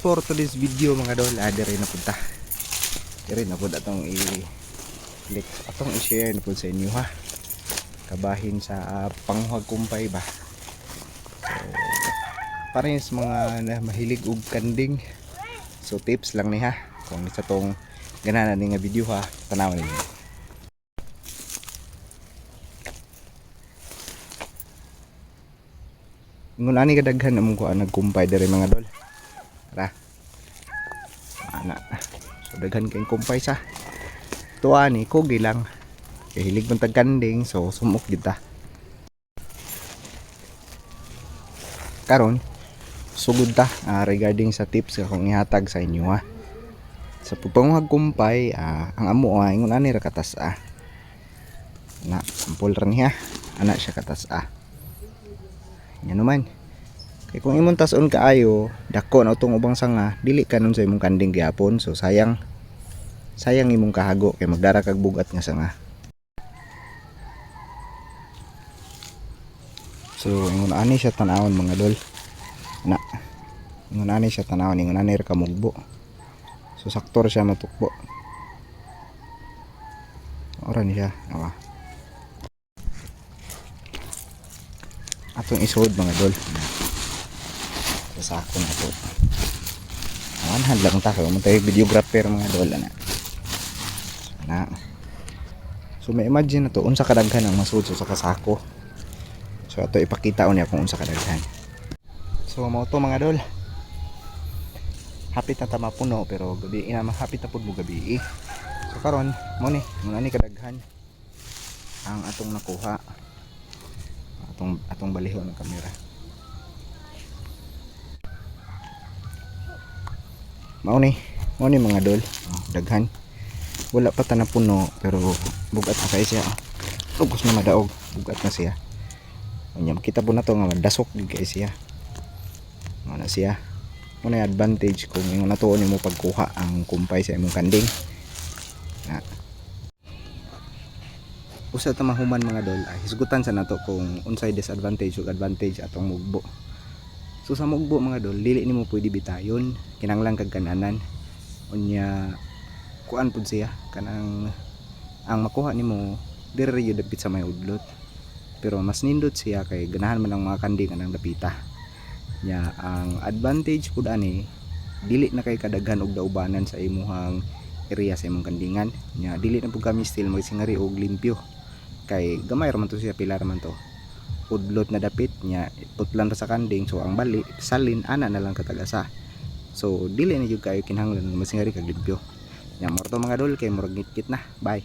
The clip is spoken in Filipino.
for today's video mga dol, ah, dire na punta. Dire na pud atong i click atong i-share na pud sa inyo ha. Kabahin sa ah, panghuwag kumpay ba. So, sa mga na mahilig og kanding. So tips lang ni ha. Kung sa tong ganahan ni nga video ha, tanaw ninyo. Ngun ani kadaghan among ko nagkumpay diri mga dol. Tara. Ana. So daghan kay kumpay sa. Tuwa ni kogi lang. Kay hilig man tag kanding so sumok gid ta. Karon sugod ta ah, regarding sa tips nga kung ihatag sa inyo ha. Sa pagpanguhag kumpay, ah, ang amo ah, ingon ani katas ah. Na, sampol ra niya. Ana siya katas ah. Yan naman. Kay kung imong tason kaayo, dako na utong ubang sanga, dili ka nun sa imong kanding gyapon. So sayang sayang imong kahago kay magdara kag bugat nga sanga. So ingon ani siya tanawon mga dol. Na. Ingon ani siya tanawon, ingon ani ra kamugbo. So saktor siya matukbo. Ora ni siya. Awa. atong isuod mga dol sa sako na to awan lang ta. Kung tayo videographer mga dol na so, na so may imagine na to. Unsa kadaghan ang masuod sa kasako so ato ipakita unya kung unsa kadaghan. So mao to mga dol hapit na tama puno pero gabi ina hapit na pud mo gabi so karon mo ni mo ni kadaghan ang atong nakuha. Atong atong balihon ng kamera mao ni mao ni mga dol oh, daghan. Wala pa ta na puno pero bugat na kay siya. Oh. ugos na madaog bugat na siya. Anya, makita po na to nga dasok din kay siya. Na siya. Mao na yung advantage kung yung natuon nimo pagkuha ang kumpay sa imong kanding. Na. Usa ta mahuman mga dol ay hisgutan sa nato kung unsay disadvantage ug advantage atong mugbo so sa mugbo mga dol dili nimo pwede bitayon. Kinanglang kag kananan. Unya kuan pud siya. Kanang ang makuha nimo diri yun dapit sa may udlot. Pero mas nindot siya kay ganahan man ang mga kanding anang dapita nya ang advantage pud ani dili na kay kadaghan og daubanan sa imuhang area sa imong kandingan. Nya dili na pud kami still magsingari og limpyo. Kay gamay raman to siya pilar man to udlot na dapit nya putlan ra sa kanding so ang bali salin ana na lang katagasa so dili na jud kayo kinahanglan masingari kag limpyo nya mo to mga dol kay murag na. Bye